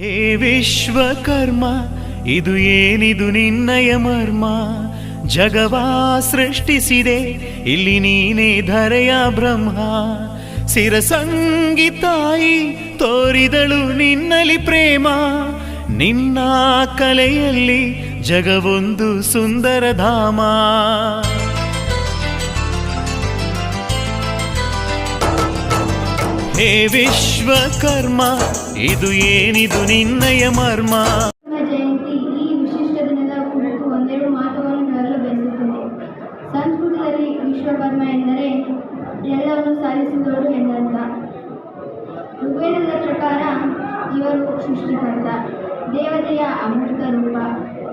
ಹೇ ವಿಶ್ವಕರ್ಮ, ಇದು ಏನಿದು ನಿನ್ನಯ ಮರ್ಮ? ಜಗವಾ ಸೃಷ್ಟಿಸಿದೆ, ಇಲ್ಲಿ ನೀನೇ ಧರೆಯ ಬ್ರಹ್ಮ. ಸಿರ ತಾಯಿ ತೋರಿದಳು ನಿನ್ನಲಿ ಪ್ರೇಮ. ನಿನ್ನ ಕಲೆಯಲ್ಲಿ ಜಗವೊಂದು ಸುಂದರ ಧಾಮ. ಹೇ ವಿಶ್ವಕರ್ಮ, ಇದು ಏನಿದು ನಿನ್ನಯ ಮರ್ಮ? ಜಯಂತಿ, ಈ ವಿಶಿಷ್ಟ ದಿನದ ಕುರಿತು ಒಂದೆರಡು ಮಾತುಗಳನ್ನು ಹೇಳಲು ಬಯಸುತ್ತೇನೆ. ಸಂಸ್ಕೃತದಲ್ಲಿ ವಿಶ್ವಕರ್ಮ ಎಂದರೆ ಎಲ್ಲವನ್ನು ಸಾಧಿಸಿದವರು ಎಂದರ್ಥ. ಋಗ್ವೇದದ ಪ್ರಕಾರ ಇವರು ಸೃಷ್ಟಿಕರ್ತ, ದೇವತೆಯ ಅಮೃತ ರೂಪ.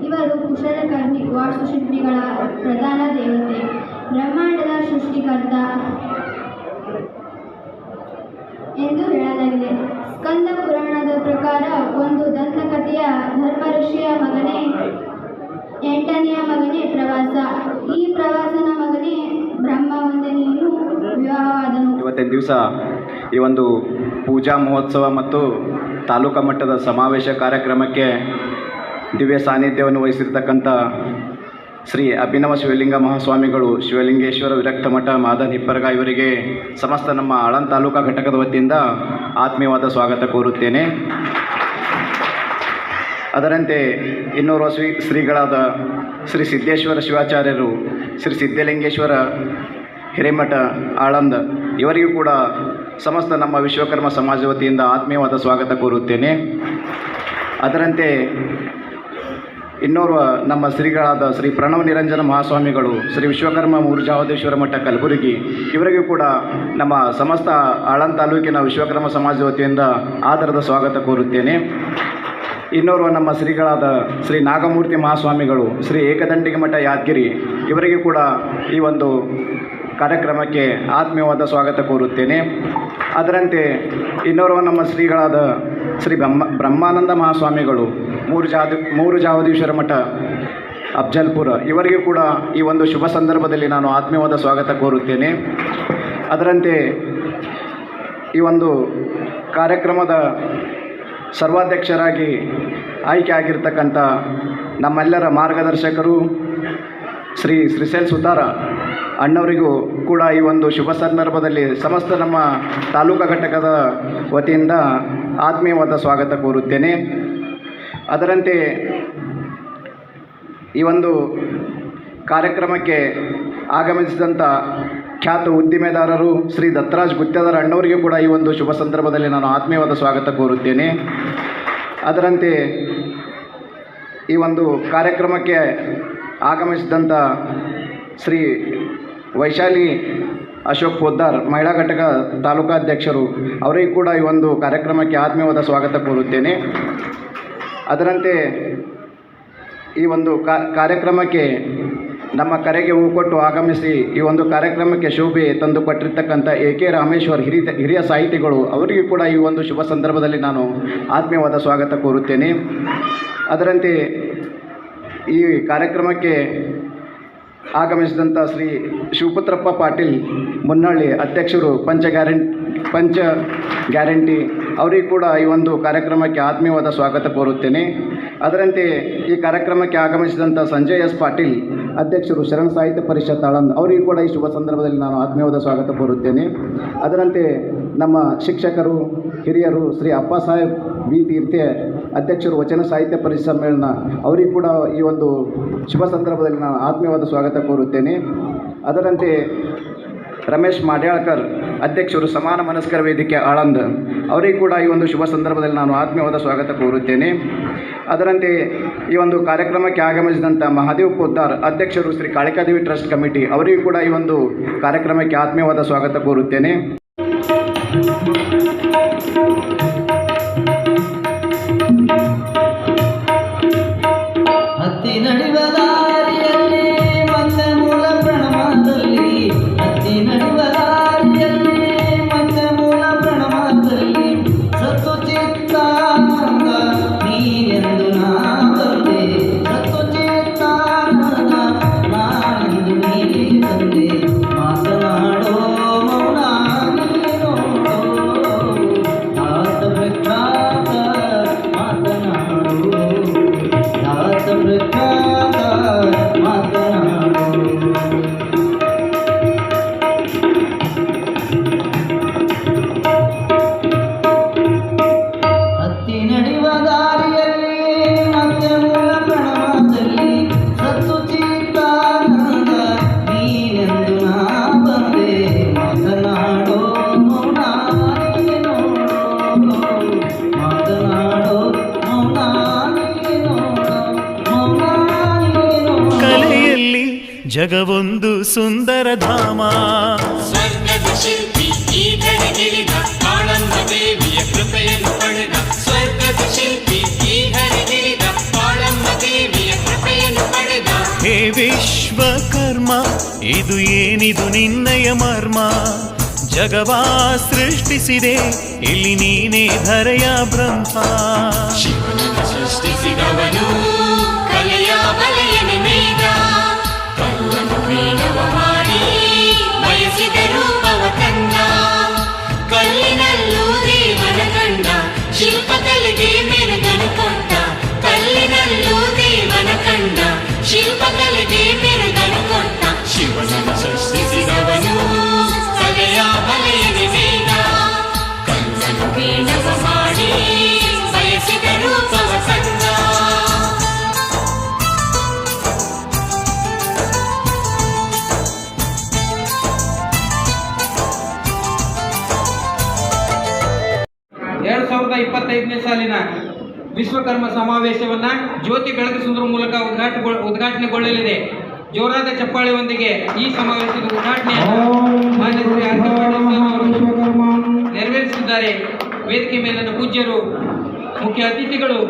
ಇವರು ಕುಶಲಕರ್ಮಿ ವಾಸ್ತುಶಿಲ್ಪಿಗಳ ಪ್ರಧಾನ ದೇವತೆ, ಬ್ರಹ್ಮಾಂಡದ ಸೃಷ್ಟಿಕರ್ತ. ಎಂದು ಹೇಳಲಾಗಿದೆ. ಸ್ಕಂದ ಪುರಾಣದ ಪ್ರಕಾರ ಒಂದು ದಂತಕಥೆಯ ಧರ್ಮಋಷಿಯ ಮಗನೇ ಎಂಟನೆಯ ಮಗನೇ ಪ್ರವಾಸ. ಈ ಪ್ರವಾಸನ ಮಗನೇ ಬ್ರಹ್ಮ ವಂದನೆಯನ್ನು ವಿವಾಹವಾದನು. ಇವತ್ತಿನ ದಿವಸ ಈ ಒಂದು ಪೂಜಾ ಮಹೋತ್ಸವ ಮತ್ತು ತಾಲೂಕಾ ಮಟ್ಟದ ಸಮಾವೇಶ ಕಾರ್ಯಕ್ರಮಕ್ಕೆ ದಿವ್ಯ ಸಾನ್ನಿಧ್ಯವನ್ನು ವಹಿಸಿರ್ತಕ್ಕಂಥ ಶ್ರೀ ಅಭಿನವ ಶಿವಲಿಂಗ ಮಹಾಸ್ವಾಮಿಗಳು ಶಿವಲಿಂಗೇಶ್ವರ ವಿರಕ್ತ ಮಠ ಮಾದನ್ ಹಿಪ್ಪರಗ ಇವರಿಗೆ ಸಮಸ್ತ ನಮ್ಮ ಆಳಂದ್ ತಾಲೂಕಾ ಘಟಕದ ವತಿಯಿಂದ ಆತ್ಮೀಯವಾದ ಸ್ವಾಗತ ಕೋರುತ್ತೇನೆ. ಅದರಂತೆ ಇನ್ನೂರು ಶ್ರೀ ಶ್ರೀಗಳಾದ ಶ್ರೀ ಸಿದ್ದೇಶ್ವರ ಶಿವಾಚಾರ್ಯರು, ಶ್ರೀ ಸಿದ್ಧಲಿಂಗೇಶ್ವರ ಹಿರೇಮಠ ಆಳಂದ ಇವರಿಗೂ ಕೂಡ ಸಮಸ್ತ ನಮ್ಮ ವಿಶ್ವಕರ್ಮ ಸಮಾಜ ವತಿಯಿಂದ ಆತ್ಮೀಯವಾದ ಸ್ವಾಗತ ಕೋರುತ್ತೇನೆ. ಅದರಂತೆ ಇನ್ನೋರ್ವ ನಮ್ಮ ಶ್ರೀಗಳಾದ ಶ್ರೀ ಪ್ರಣವ ನಿರಂಜನ ಮಹಾಸ್ವಾಮಿಗಳು, ಶ್ರೀ ವಿಶ್ವಕರ್ಮ ಮೂರ್ಜಾವದೇಶ್ವರ ಮಠ ಕಲಬುರಗಿ, ಇವರಿಗೂ ಕೂಡ ನಮ್ಮ ಸಮಸ್ತ ಆಳಂದ ತಾಲೂಕಿನ ವಿಶ್ವಕರ್ಮ ಸಮಾಜ ವತಿಯಿಂದ ಆದರದ ಸ್ವಾಗತ ಕೋರುತ್ತೇನೆ. ಇನ್ನೋರ್ವ ನಮ್ಮ ಶ್ರೀಗಳಾದ ಶ್ರೀ ನಾಗಮೂರ್ತಿ ಮಹಾಸ್ವಾಮಿಗಳು, ಶ್ರೀ ಏಕದಂಡಿಗೆ ಮಠ ಯಾದಗಿರಿ, ಇವರಿಗೂ ಕೂಡ ಈ ಒಂದು ಕಾರ್ಯಕ್ರಮಕ್ಕೆ ಆತ್ಮೀಯವಾದ ಸ್ವಾಗತ ಕೋರುತ್ತೇನೆ. ಅದರಂತೆ ಇನ್ನೋರ್ವ ನಮ್ಮ ಶ್ರೀಗಳಾದ ಶ್ರೀ ಬ್ರಹ್ಮ, ಬ್ರಹ್ಮಾನಂದ ಮಹಾಸ್ವಾಮಿಗಳು ಮೂರು ಜಾದ, ಮೂರು ಜಾವದೀಶ್ವರ ಮಠ, ಅಫ್ಜಲ್ಪುರ. ಇವರಿಗೂ ಕೂಡ ಈ ಒಂದು ಶುಭ ಸಂದರ್ಭದಲ್ಲಿ ನಾನು ಆತ್ಮೀಯವಾದ ಸ್ವಾಗತ ಕೋರುತ್ತೇನೆ. ಅದರಂತೆ ಈ ಒಂದು ಕಾರ್ಯಕ್ರಮದ ಸರ್ವಾಧ್ಯಕ್ಷರಾಗಿ ಆಯ್ಕೆ ಆಗಿರ್ತಕ್ಕಂಥ ನಮ್ಮೆಲ್ಲರ ಮಾರ್ಗದರ್ಶಕರು ಶ್ರೀ ಶ್ರೀಶೈಲ್ ಸುತಾರ ಅಣ್ಣವರಿಗೂ ಕೂಡ ಈ ಒಂದು ಶುಭ ಸಂದರ್ಭದಲ್ಲಿ ಸಮಸ್ತ ನಮ್ಮ ತಾಲೂಕಾ ಘಟಕದ ವತಿಯಿಂದ ಆತ್ಮೀಯವಾದ ಸ್ವಾಗತ ಕೋರುತ್ತೇನೆ. ಅದರಂತೆ ಈ ಒಂದು ಕಾರ್ಯಕ್ರಮಕ್ಕೆ ಆಗಮಿಸಿದಂಥ ಖ್ಯಾತ ಉದ್ದಿಮೆದಾರರು ಶ್ರೀ ದತ್ತರಾಜ್ ಗುತ್ತೇದಾರ ಅಣ್ಣವರಿಗೂ ಕೂಡ ಈ ಒಂದು ಶುಭ ಸಂದರ್ಭದಲ್ಲಿ ನಾನು ಆತ್ಮೀಯವಾದ ಸ್ವಾಗತ ಕೋರುತ್ತೇನೆ. ಅದರಂತೆ ಈ ಒಂದು ಕಾರ್ಯಕ್ರಮಕ್ಕೆ ಆಗಮಿಸಿದಂಥ ಶ್ರೀ ವೈಶಾಲಿ ಅಶೋಕ್ ಪೋದ್ದಾರ್, ಮಹಿಳಾ ಘಟಕ ತಾಲೂಕಾಧ್ಯಕ್ಷರು, ಅವರಿಗೂ ಕೂಡ ಈ ಒಂದು ಕಾರ್ಯಕ್ರಮಕ್ಕೆ ಆತ್ಮೀಯವಾದ ಸ್ವಾಗತ ಕೋರುತ್ತೇನೆ. ಅದರಂತೆ ಈ ಒಂದು ಕಾರ್ಯಕ್ರಮಕ್ಕೆ ನಮ್ಮ ಕರೆಗೆ ಹೂ ಕೊಟ್ಟು ಆಗಮಿಸಿ ಈ ಒಂದು ಕಾರ್ಯಕ್ರಮಕ್ಕೆ ಶೋಭೆ ತಂದು ಕೊಟ್ಟಿರ್ತಕ್ಕಂಥ ಎ ಕೆ ರಾಮೇಶ್ವರ್ ಹಿರಿಯ ಹಿರಿಯ ಸಾಹಿತಿಗಳು, ಅವರಿಗೂ ಕೂಡ ಈ ಒಂದು ಶುಭ ಸಂದರ್ಭದಲ್ಲಿ ನಾನು ಆತ್ಮೀಯವಾದ ಸ್ವಾಗತ ಕೋರುತ್ತೇನೆ. ಅದರಂತೆ ಈ ಕಾರ್ಯಕ್ರಮಕ್ಕೆ ಆಗಮಿಸಿದಂಥ ಶ್ರೀ ಶಿವಪುತ್ರಪ್ಪ ಪಾಟೀಲ್ ಮುನ್ನಳ್ಳಿ ಅಧ್ಯಕ್ಷರು, ಪಂಚ ಗ್ಯಾರಂಟಿ ಪಂಚ ಗ್ಯಾರಂಟಿ. ಅವರಿಗೂ ಕೂಡ ಈ ಒಂದು ಕಾರ್ಯಕ್ರಮಕ್ಕೆ ಆತ್ಮೀಯವಾದ ಸ್ವಾಗತ ಕೋರುತ್ತೇನೆ. ಅದರಂತೆ ಈ ಕಾರ್ಯಕ್ರಮಕ್ಕೆ ಆಗಮಿಸಿದಂಥ ಸಂಜಯ್ ಎಸ್ ಪಾಟೀಲ್, ಅಧ್ಯಕ್ಷರು ಶರಣ ಸಾಹಿತ್ಯ ಪರಿಷತ್ ಆಳಂದ್, ಅವರಿಗೂ ಕೂಡ ಈ ಶುಭ ಸಂದರ್ಭದಲ್ಲಿ ನಾನು ಆತ್ಮೀಯವಾದ ಸ್ವಾಗತ ಕೋರುತ್ತೇನೆ. ಅದರಂತೆ ನಮ್ಮ ಶಿಕ್ಷಕರು, ಹಿರಿಯರು ಶ್ರೀ ಅಪ್ಪ ಸಾಹೇಬ್ ಬಿ ತೀರ್ಥೆ ಅಧ್ಯಕ್ಷರು ವಚನ ಸಾಹಿತ್ಯ ಪರಿಷತ್ ಸಮ್ಮೇಳನ, ಅವರಿಗೂ ಕೂಡ ಈ ಒಂದು ಶುಭ ಸಂದರ್ಭದಲ್ಲಿ ನಾನು ಆತ್ಮೀಯವಾದ ಸ್ವಾಗತ ಕೋರುತ್ತೇನೆ. ಅದರಂತೆ ರಮೇಶ್ ಮಾಡ್ಯಾಳ್ಕರ್ ಅಧ್ಯಕ್ಷರು ಸಮಾನ ಮನಸ್ಕರ ವೇದಿಕೆ ಆಳಂದ್. ಅವರಿಗೂ ಕೂಡ ಈ ಒಂದು ಶುಭ ಸಂದರ್ಭದಲ್ಲಿ ನಾನು ಆತ್ಮೀಯವಾದ ಸ್ವಾಗತ ಕೋರುತ್ತೇನೆ. ಅದರಂತೆ ಈ ಒಂದು ಕಾರ್ಯಕ್ರಮಕ್ಕೆ ಆಗಮಿಸಿದಂಥ ಮಹಾದೇವ್ ಪೋದ್ದಾರ್ ಅಧ್ಯಕ್ಷರು ಶ್ರೀ ಕಾಳಿಕಾದೇವಿ ಟ್ರಸ್ಟ್ ಕಮಿಟಿ ಅವರಿಗೂ ಕೂಡ ಈ ಒಂದು ಕಾರ್ಯಕ್ರಮಕ್ಕೆ ಆತ್ಮೀಯವಾದ ಸ್ವಾಗತ ಕೋರುತ್ತೇನೆ. ಜಗವೊಂದು ಸುಂದರ ಧಾಮ. ಸ್ವರ್ಗದ ಶಿಲ್ಪಿ ಈ ಧರೆಗಿಳಿದ ಕಾಳಮ್ಮ ದೇವಿಯ ಕೃಪೆಯನ್ನು ಪಡೆದ. ಸ್ವರ್ಗದ ಶಿಲ್ಪಿ ಈ ಧರೆಗಿಳಿದ ಕಾಳಮ್ಮ ದೇವಿಯ ಕೃಪೆಯನ್ನು ಪಡೆದ. ಹೇ ವಿಶ್ವಕರ್ಮ ಇದು ಏನಿದು ನಿನ್ನಯ ಮರ್ಮ? ಜಗವಾ ಸೃಷ್ಟಿಸಿದೆ ಇಲ್ಲಿ ನೀನೇ ಧರೆಯ ಬ್ರಹ್ಮ. ಶಿವನ ಸೃಷ್ಟಿಸಿದವನು. ಇಪ್ಪತ್ತೈದನೇ ಸಾಲಿನ ವಿಶ್ವಕರ್ಮ ಸಮಾವೇಶವನ್ನ ಜ್ಯೋತಿ ಬೆಳಗಿಸುವುದರ ಮೂಲಕ ಉದ್ಘಾಟ ಉದ್ಘಾಟನೆಗೊಳ್ಳಲಿದೆ. ಜೋರಾದ ಚಪ್ಪಾಳೆಯೊಂದಿಗೆ ಈ ಸಮಾವೇಶದ ಉದ್ಘಾಟನೆ ನೆರವೇರಿಸಿದ್ದಾರೆ. ವೇದಿಕೆ ಮೇಲಿನ ಪೂಜ್ಯರು, ಮುಖ್ಯ ಅತಿಥಿಗಳು.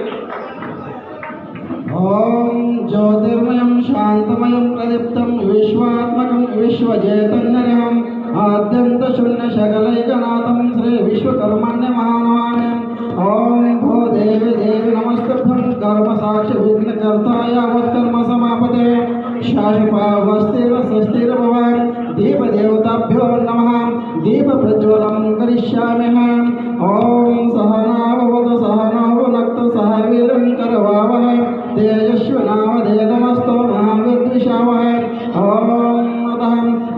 ಓಂ ಜ್ಯೋತಿರ್ಮಯಂ ಶಾಂತಮಯಂ ಪ್ರದೀಪ್ತಂ ವಿಶ್ವಾತ್ಮಕಂ ವಿಶ್ವ ಚೈತನ್ಯಂ ಆದ್ಯಂತ ಶೂನ್ಯ ಶಕಲೈಕನಾಥಂ ಶ್ರೀ ವಿಶ್ವಕರ್ಮಾನ್ಯ ಮಹಾನ भो देवी देवी नमस्तभ्यं कर्मसाक्षिविघ्नकर्ताय वत्कर्म समापते। शाश्वस्तिरस्थिरभवान् दीपदेवताभ्यो नमः। दीपप्रज्वलं करिष्याम्यहम् ॐ सहनाववतु सहनौ भुनक्तु सह वीरं करवावहै तेजस्विनामधेदमस्तु महाविद्विषावहै। ॐ अतः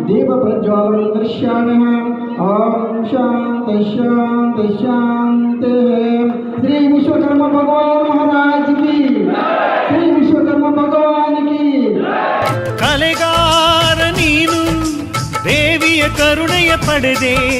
दीपप्रज्वालं करिष्याम्यहम् ॐ शान्ति शान्ति शान्तिः। श्री विश्वकर्मा भगवान महाराज की श्री विश्वकर्मा भगवान की ಕಲೆಗಾರ ನೀನು ದೇವಿಯ ಕರುಣೆಯ ಪಡೆದೆ